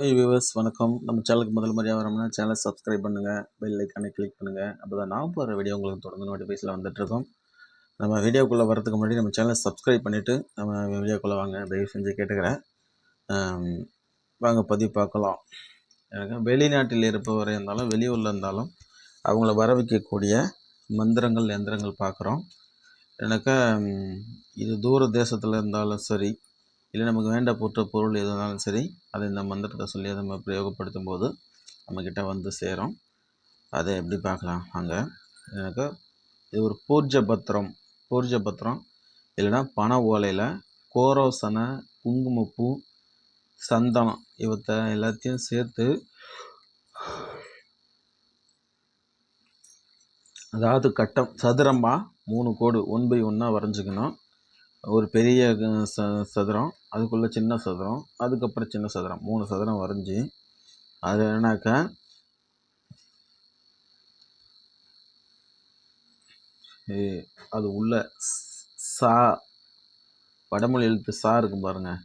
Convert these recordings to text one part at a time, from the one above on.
ஹே viewers வணக்கம். நம்ம சேனலுக்கு முதல் முறையாக வரோம்னா சேனலை சப்ஸ்கிரைப் பண்ணுங்கள் பெல் ஐக்கானை கிளிக் பண்ணுங்கள் அப்போ தான் நான் போகிற வீடியோ உங்களுக்கு தொடர்ந்து நோட்டிஃபிகேஷனில் வந்துட்டுருக்கோம் நம்ம வீடியோக்குள்ளே வரதுக்கு முன்னாடி நம்ம சேனலை சப்ஸ்கிரைப் பண்ணிவிட்டு நம்ம வீடியோக்குள்ளே வாங்க. தயவு செஞ்சு கேட்டுக்கிறேன். வாங்க பதிவு பார்க்கலாம். எனக்கு வெளிநாட்டில் இருப்பவரை இருந்தாலும் வெளியூரில் இருந்தாலும் அவங்கள வர வைக்கக்கூடிய மந்திரங்கள் எந்திரங்கள் பார்க்குறோம். எனக்கு இது தூர தேசத்தில் இருந்தாலும் சரி இல்லை நமக்கு வேண்டப்பட்ட பொருள் எதுனாலும் இருந்தாலும் சரி அதை இந்த மந்திரத்தை சொல்லி அதை நம்ம பிரயோகப்படுத்தும் போது நம்மக்கிட்ட வந்து சேரும். அதை எப்படி பார்க்கலாம்? அங்கே எனக்கு இது ஒரு பூர்ஜ பத்திரம் பூர்ஜ பத்திரம் இல்லைன்னா பண ஓலையில் கோரோசனை குங்குமப்பூ சந்தனம் இவத்தை எல்லாத்தையும் சேர்த்து அதாவது கட்டம் சதுரமாக மூணு கோடு ஒன் பை ஒன்னாக வரைஞ்சிக்கணும். ஒரு பெரிய ச சதுரம் அதுக்குள்ளே சின்ன சதுரம் அதுக்கப்புறம் சின்ன சதுரம் மூணு சதுரம் வரைஞ்சி அது என்னன்னாக்கா அது உள்ள சா வடமொழி எழுத்து சா இருக்கும் பாருங்கள்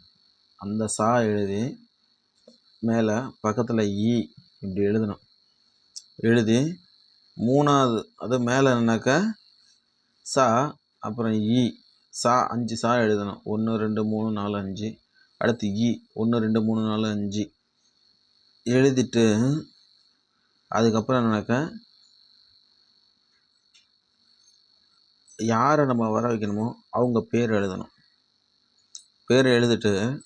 அந்த சா எழுதி மேலே பக்கத்தில் ஈ இப்படி எழுதணும். எழுதி மூணாவது அது மேலே என்னன்னாக்கா சா அப்புறம் ஈ சா அஞ்சு சா எழுதணும். ஒன்று ரெண்டு மூணு நாலு அஞ்சு. அடுத்து இ. ஒன்று ரெண்டு மூணு நாலு அஞ்சு. எழுதிட்டு அதுக்கப்புறம் என்னன்னாக்க யாரை நம்ம வர வைக்கணுமோ அவங்க பேர் எழுதணும். பேர் எழுதிட்டு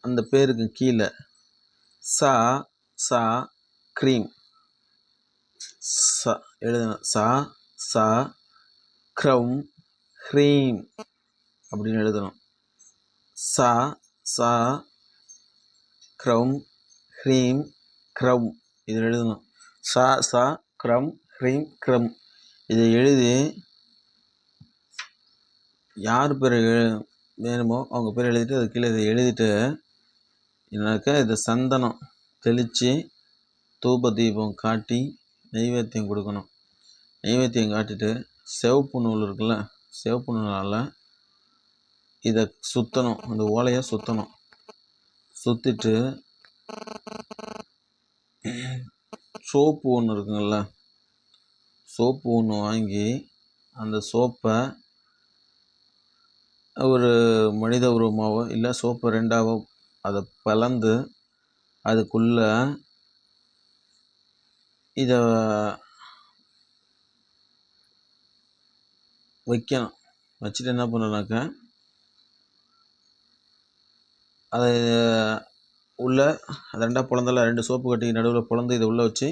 அந்த பேருக்கு கீழே சா சா க்ரீம். சா எழுதணும். சா சா க்ரௌம் ஹ்ரீம் அப்படின்னு எழுதணும். சா சா க்ரௌம் ஹ்ரீம் க்ரௌம் இது எழுதணும். சா சா க்ரம் ஹ்ரீம் க்ரம் இதை எழுதி யார் பேர் எழு- வேணுமோ அவங்க பேர் எழுதிட்டு அது கீழே இதை எழுதிட்டு என்னக்கா இதை சந்தனம் தெளித்து தூப தீபம் காட்டி நெய்வேத்தியம் கொடுக்கணும். நெய்வேத்தியம் காட்டிட்டு சிவப்பு நூல் இருக்குல்ல சேவ் பண்ணனால இதை சுற்றணும் அந்த ஓலையை சுற்றணும் சுற்றிட்டு சோப்பு ஒன்று இருக்குங்கள்ல சோப்பு ஒன்று வாங்கி அந்த சோப்பை ஒரு மனித உருவமாவோ இல்லை சோப்பு ரெண்டாவோ அதை பிளந்து அதுக்குள்ளே இதை வைக்கணும். வச்சுட்டு என்ன பண்ணணுனாக்கா அதை உள்ளே அது ரெண்டாக பிளந்தல ரெண்டு சோப்பு கட்டி நடுவில் பிளந்து இதை உள்ளே வச்சு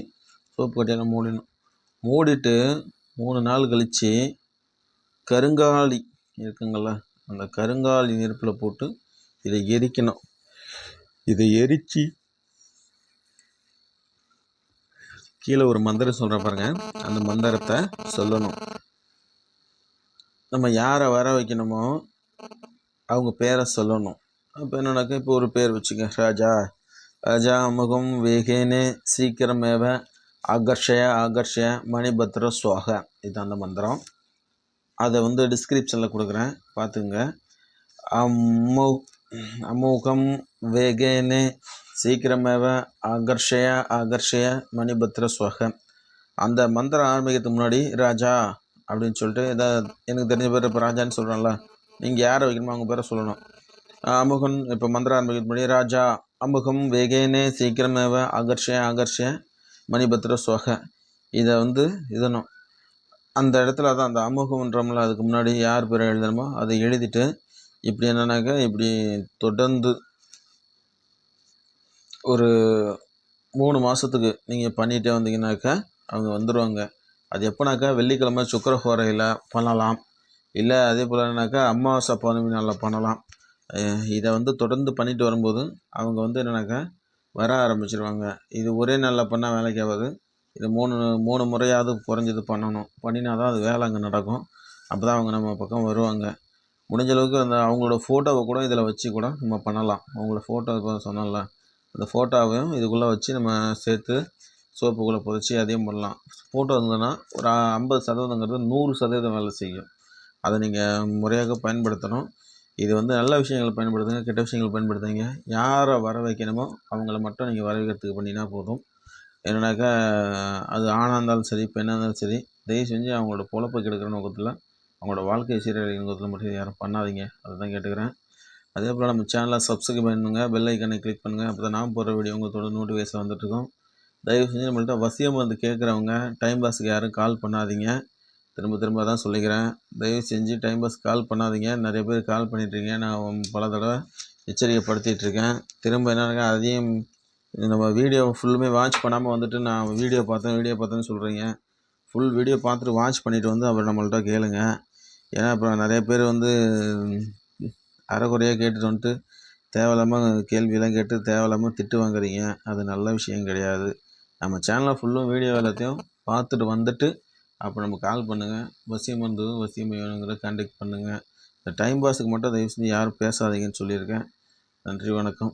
சோப்பு கட்டியெல்லாம் மூடிடணும். மூடிட்டு மூணு நாள் கழித்து கருங்காலி இருக்குங்கள அந்த கருங்காலி நெருப்பில் போட்டு இதை எரிக்கணும். இதை எரித்து கீழே ஒரு மந்திரம் சொல்கிறேன் பாருங்க. அந்த மந்திரத்தை சொல்லணும். நம்ம யாரை வர வைக்கணுமோ அவங்க பேரை சொல்லணும். அப்போ என்னன்னாக்கா இப்போ ஒரு பேர் வச்சுக்க. ராஜா ராஜா அமுகம் வேகேனே சீக்கிரமேவ ஆகர்ஷய ஆகர்ஷய மணிபத்ர சுவாக. இது அந்த மந்திரம். அதை வந்து டிஸ்கிரிப்ஷனில் கொடுக்குறேன். பார்த்துங்க அம்மு அமோகம் வேகேனே சீக்கிரமேவ ஆகர்ஷய ஆகர்ஷய மணிபத்ர சுவாக. அந்த மந்திரம் ஆரம்பிக்கிறதுக்கு முன்னாடி ராஜா அப்படின்னு சொல்லிட்டு ஏதாவது எனக்கு தெரிஞ்ச பேர் இப்போ ராஜான்னு சொல்கிறான்ல நீங்கள் யாரை வைக்கணுமோ அவங்க பேரை சொல்லணும். அமுகன் இப்போ மந்திரம் ஆரம்பிக்கிறதுக்கு முன்னாடி ராஜா. அமுகம் வேகேனே சீக்கிரமேவ ஆகர்ஷய ஆகர்ஷய மணிபத்ர ஸ்வக இதை வந்து இதனும் அந்த இடத்துல தான் அந்த அமுகம்ன்றோம்ல அதுக்கு முன்னாடி யார் பேரை எழுதணுமோ அதை எழுதிட்டு இப்படி என்னன்னாக்கா இப்படி தொடர்ந்து ஒரு மூணு மாதத்துக்கு நீங்கள் பண்ணிகிட்டே வந்தீங்கன்னாக்கா அவங்க வந்துடுவாங்க அது எப்போனாக்கா வெள்ளிக்கிழமை சுக்கரஹோரையில் பண்ணலாம். இல்லை அதே போலனாக்கா அமாவாசை பௌர்ணமி நாளில் பண்ணலாம். இதை வந்து தொடர்ந்து பண்ணிட்டு வரும்போது அவங்க வந்து என்னென்னாக்கா வர ஆரம்பிச்சிருவாங்க. இது ஒரே நாளில் பண்ணால் வேலைக்கு ஆகாது. இது மூணு மூணு முறையாவது குறைஞ்சது பண்ணணும். பண்ணினா தான் அது வேலை அங்கே நடக்கும். அப்போ தான் அவங்க நம்ம பக்கம் வருவாங்க. முடிஞ்ச அளவுக்கு அந்த அவங்களோட ஃபோட்டோவை கூட இதில் வச்சு கூட நம்ம பண்ணலாம். அவங்களோட ஃபோட்டோ இப்போ சொன்னோம்ல அந்த ஃபோட்டோவையும் இதுக்குள்ளே வச்சு நம்ம சேர்த்து சோப்புக்குள்ளே புதைச்சி அதையும் பண்ணலாம். ஃபோட்டோ வந்ததுன்னா ஒரு ஐம்பது சதவீதங்கிறது நூறு சதவீதம் வேலை செய்யும். அதை நீங்கள் முறையாக பயன்படுத்தணும். இது வந்து நல்ல விஷயங்களை பயன்படுத்துங்க கெட்ட விஷயங்களை பயன்படுத்துங்க யாரை வர வைக்கணுமோ அவங்கள மட்டும் நீங்கள் வர வைக்கிறதுக்கு பண்ணினா போதும். என்னன்னாக்கா அது ஆணாக இருந்தாலும் சரி பெண்ணாக இருந்தாலும் சரி தயவு செஞ்சு அவங்களோட பொழப்பை கெடுக்கிற நோக்கத்தில் அவங்களோட வாழ்க்கை சீரழிக்கிற நோக்கத்தில் மட்டும் யாரும் பண்ணாதீங்க. அதை தான் கேட்டுக்கிறேன். அதே போல் நம்ம சேனலை சப்ஸ்கிரைப் பண்ணுங்கள் பெல் ஐக்கனை கிளிக் பண்ணுங்கள் அப்போ தான் நான் போகிற வீடியோ உங்களோட நோட்டிஃபிகேஷன் வந்துட்டுருக்கோம் தயவு செஞ்சு நம்மள்ட்ட வசியம் வந்து கேட்குறவங்க டைம் பாஸுக்கு யாரும் கால் பண்ணாதீங்க. திரும்ப திரும்ப தான் சொல்லிக்கிறேன். தயவு செஞ்சு டைம் பாஸ் கால் பண்ணாதீங்க. நிறைய பேர் கால் பண்ணிட்டுருக்கீங்க நான் பல தடவை எச்சரிக்கைப்படுத்திகிட்ருக்கேன் திரும்ப என்ன அதையும் நம்ம வீடியோ ஃபுல்லுமே வாட்ச் பண்ணாமல் வந்துட்டு நான் வீடியோ பார்த்தேன் வீடியோ பார்த்தேன்னு சொல்கிறீங்க ஃபுல் வீடியோ பார்த்துட்டு வாட்ச் பண்ணிவிட்டு வந்து அப்புறம் நம்மள்ட்ட கேளுங்க. ஏன்னா அப்புறம் நிறைய பேர் வந்து அறகுறையாக கேட்டுட்டு வந்துட்டு தேவையில்லாமல் கேள்வியெல்லாம் கேட்டு தேவையில்லாமல் திட்டு வாங்குறீங்க. அது நல்ல விஷயம் கிடையாது. நம்ம சேனலை ஃபுல்லும் வீடியோ எல்லாத்தையும் பார்த்துட்டு வந்துட்டு அப்போ நம்ம கால் பண்ணுங்கள் வசியம் இருந்ததும் வசியம் வேணுங்கிற கான்டாக்ட் பண்ணுங்கள் இந்த டைம் பாஸுக்கு மட்டும் தயவு செஞ்சு யாரும் பேசாதீங்கன்னு சொல்லியிருக்கேன். நன்றி வணக்கம்.